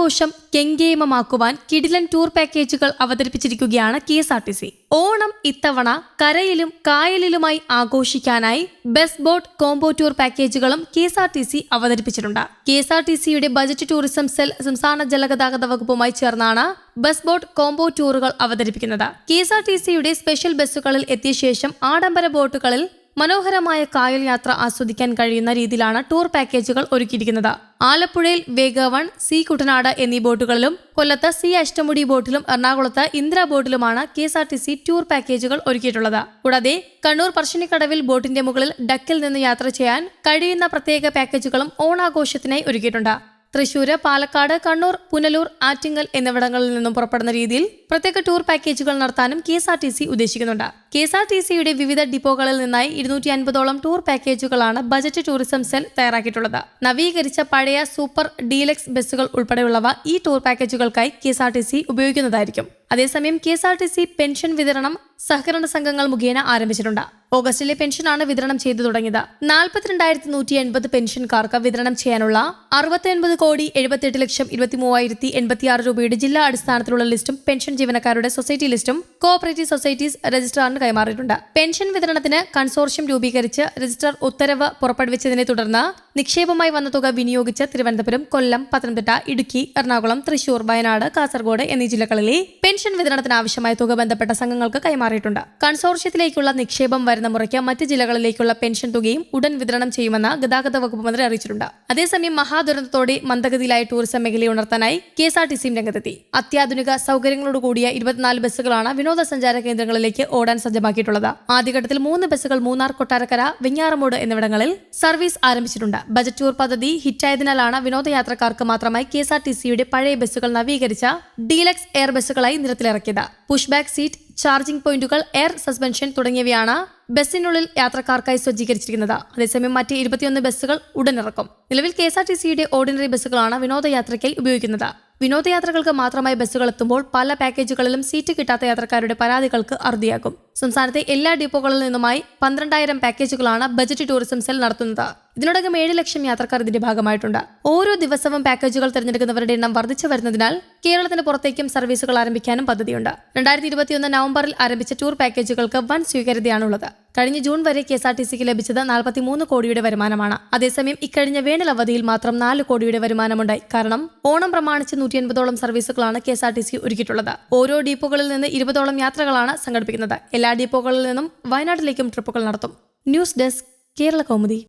ഓണാഘോഷം കെങ്കേമമാക്കുവാൻ കിടിലൻ ടൂർ പാക്കേജുകൾ അവതരിപ്പിച്ചിരിക്കുകയാണ് K S R T C. Onam ഇത്തവണ കരയിലും കായലിലുമായി ആഘോഷിക്കാനായി ബസ് ബോട്ട് കോംബോ ടൂർ പാക്കേജുകളും K S R T C അവതരിപ്പിച്ചിട്ടുണ്ട്. കെ എസ് ആർ ടി സിയുടെ ബജറ്റ് ടൂറിസം സെൽ സംസ്ഥാന ജലഗതാഗത വകുപ്പുമായി ചേർന്നാണ് ബസ് ബോട്ട് കോംബോ ടൂറുകൾ അവതരിപ്പിക്കുന്നത്. കെ എസ് ആർ ടി സിയുടെ സ്പെഷ്യൽ ബസ്സുകളിൽ എത്തിയ ശേഷം ആഡംബര ബോട്ടുകളിൽ മനോഹരമായ കായൽ യാത്ര ആസ്വദിക്കാൻ കഴിയുന്ന രീതിയിലാണ് ടൂർ പാക്കേജുകൾ ഒരുക്കിയിരിക്കുന്നത്. ആലപ്പുഴയിൽ വേഗ വൺ സി കുട്ടനാട് എന്നീ ബോട്ടുകളിലും കൊല്ലത്ത് സി അഷ്ടമുടി ബോട്ടിലും എറണാകുളത്ത് Indra ബോട്ടിലുമാണ് K S R T C tour പാക്കേജുകൾ ഒരുക്കിയിട്ടുള്ളത്. കൂടാതെ കണ്ണൂർ പറശ്ശിനിക്കടവിൽ ബോട്ടിന്റെ മുകളിൽ ഡക്കിൽ നിന്ന് യാത്ര ചെയ്യാൻ കഴിയുന്ന പ്രത്യേക പാക്കേജുകളും ഓണാഘോഷത്തിനായി ഒരുക്കിയിട്ടുണ്ട്. തൃശൂര് പാലക്കാട് കണ്ണൂർ പുനലൂർ ആറ്റിങ്ങൽ എന്നിവിടങ്ങളിൽ നിന്നും പുറപ്പെടുന്ന രീതിയിൽ പ്രത്യേക ടൂർ പാക്കേജുകൾ നടത്താനും K S R T C ഉദ്ദേശിക്കുന്നുണ്ട്. കെ എസ് ആർ ടി സിയുടെ വിവിധ ഡിപ്പോകളിൽ നിന്നായി ഇരുന്നൂറ്റി അൻപതോളം ടൂർ പാക്കേജുകളാണ് ബജറ്റ് ടൂറിസം സെൽ തയ്യാറാക്കിയിട്ടുള്ളത്. നവീകരിച്ച പഴയ സൂപ്പർ ഡീലക്സ് ബസ്സുകൾ ഉൾപ്പെടെയുള്ളവ ഈ tour പാക്കേജുകൾക്കായി K S R T C ഉപയോഗിക്കുന്നതായിരിക്കും. അതേസമയം K S R T C pension വിതരണം സഹകരണ സംഘങ്ങൾ മുഖേന ആരംഭിച്ചിട്ടുണ്ട്. ഓഗസ്റ്റിലെ പെൻഷനാണ് വിതരണം ചെയ്തു തുടങ്ങിയത്. നാൽപ്പത്തിരണ്ടായിരത്തി നൂറ്റി എൺപത് പെൻഷൻകാർക്ക് വിതരണം ചെയ്യാനുള്ള അറുപത്തിയൊൻപത് കോടി എഴുപത്തിയെട്ട് ലക്ഷം ഇരുപത്തി മൂവായിരത്തി എൺപത്തിയാറ് രൂപയുടെ ജില്ലാ അടിസ്ഥാനത്തിലുള്ള ലിസ്റ്റും പെൻഷൻ ജീവനക്കാരുടെ സൊസൈറ്റി ലിസ്റ്റും കോഓപ്പറേറ്റീവ് സൊസൈറ്റീസ് രജിസ്ട്രാറിന് കൈമാറിയിട്ടുണ്ട്. പെൻഷൻ വിതരണത്തിന് കൺസോർഷ്യം രൂപീകരിച്ച് രജിസ്ട്രാർ ഉത്തരവ് പുറപ്പെടുവിച്ചതിനെ തുടർന്ന് നിക്ഷേപമായി വന്ന തുക വിനിയോഗിച്ച് തിരുവനന്തപുരം കൊല്ലം പത്തനംതിട്ട ഇടുക്കി എറണാകുളം തൃശൂർ വയനാട് കാസർഗോഡ് എന്നീ ജില്ലകളിലെ പെൻഷൻ വിതരണത്തിന് ആവശ്യമായ തുക ബന്ധപ്പെട്ട സംഘങ്ങൾക്ക് കൈമാറിയിട്ടുണ്ട്. കൺസോർഷ്യത്തിലേക്കുള്ള നിക്ഷേപം വരുന്ന മുറയ്ക്ക് മറ്റ് ജില്ലകളിലേക്കുള്ള പെൻഷൻ തുകയും ഉടൻ വിതരണം ചെയ്യുമെന്ന് ഗതാഗത വകുപ്പ് മന്ത്രി അറിയിച്ചിട്ടുണ്ട്. അതേസമയം മഹാദുരന്തത്തോടെ മന്ദഗതിയിലായ ടൂറിസം മേഖലയെ ഉണർത്താനായി കെ എസ് ആർ ടി സിയും രംഗത്തെത്തി. അത്യാധുനിക സൗകര്യങ്ങളോടുകൂടിയ ഇരുപത്തിനാല് ബസ്സുകളാണ് വിനോദസഞ്ചാര കേന്ദ്രങ്ങളിലേക്ക് ഓടാൻ സജ്ജമാക്കിയിട്ടുള്ളത്. ആദ്യഘട്ടത്തിൽ മൂന്ന് ബസ്സുകൾ മൂന്നാർ കൊട്ടാരക്കര വെഞ്ഞാറമൂട് എന്നിവിടങ്ങളിൽ സർവീസ് ആരംഭിച്ചിട്ടുണ്ട്. ബജറ്റ് ടൂർ പദ്ധതി ഹിറ്റായതിനാലാണ് വിനോദയാത്രക്കാർക്ക് മാത്രമായി കെ എസ് ആർ ടി സിയുടെ പഴയ ബസ്സുകൾ നവീകരിച്ച ഡീലക്സ് എയർ ബസ്സുകളായി നിരത്തിലിറക്കിയത്. പുഷ് ബാക്ക് സീറ്റ് ചാർജിംഗ് പോയിന്റുകൾ എയർ സസ്പെൻഷൻ തുടങ്ങിയവയാണ് ബസ്സിനുള്ളിൽ യാത്രക്കാർക്കായി സജ്ജീകരിച്ചിരിക്കുന്നത്. അതേസമയം മറ്റ് ഇരുപത്തിയൊന്ന് ബസ്സുകൾ ഉടനിറക്കും. നിലവിൽ കെ എസ് ആർ ടി സിയുടെ ഓർഡിനറി ബസ്സുകളാണ് വിനോദയാത്രയ്ക്കായി ഉപയോഗിക്കുന്നത്. വിനോദയാത്രകൾക്ക് മാത്രമായി ബസ്സുകൾ എത്തുമ്പോൾ പല പാക്കേജുകളിലും സീറ്റ് കിട്ടാത്ത യാത്രക്കാരുടെ പരാതികൾക്ക് അറുതിയാകും. സംസ്ഥാനത്തെ എല്ലാ ഡിപ്പോകളിൽ നിന്നുമായി പന്ത്രണ്ടായിരം പാക്കേജുകളാണ് ബജറ്റ് ടൂറിസം സെൽ നടത്തുന്നത്. ഇതിനോടകം ഏഴ് ലക്ഷം യാത്രക്കാർ ഇതിന്റെ ഭാഗമായിട്ടുണ്ട്. ഓരോ ദിവസവും പാക്കേജുകൾ തിരഞ്ഞെടുക്കുന്നവരുടെ എണ്ണം വർദ്ധിച്ചു വരുന്നതിനാൽ കേരളത്തിന് പുറത്തേക്കും സർവീസുകൾ ആരംഭിക്കാനും പദ്ധതിയുണ്ട്. രണ്ടായിരത്തി ഇരുപത്തിയൊന്ന് നവംബറിൽ ആരംഭിച്ച ടൂർ പാക്കേജുകൾക്ക് വൻ സ്വീകാര്യതയാണുള്ളത്. കഴിഞ്ഞ ജൂൺ വരെ കെ എസ് ആർ ടി സിക്ക് ലഭിച്ചത് നാൽപ്പത്തിമൂന്ന് കോടിയുടെ വരുമാനമാണ്. അതേസമയം ഇക്കഴിഞ്ഞ വേനൽ അവധിയിൽ മാത്രം നാല് കോടിയുടെ വരുമാനമുണ്ടായി. കാരണം ഓണം പ്രമാണിച്ച് നൂറ്റി എൺപതോളം സർവീസുകളാണ് K S R T C ഒരുക്കിയിട്ടുള്ളത്. ഓരോ ഡീപ്പോകളിൽ നിന്ന് ഇരുപതോളം യാത്രകളാണ് സംഘടിപ്പിക്കുന്നത്. എല്ലാ ഡീപ്പോകളിൽ നിന്നും വയനാട്ടിലേക്കും ട്രിപ്പുകൾ നടത്തും. News desk Kerala Kaumudi.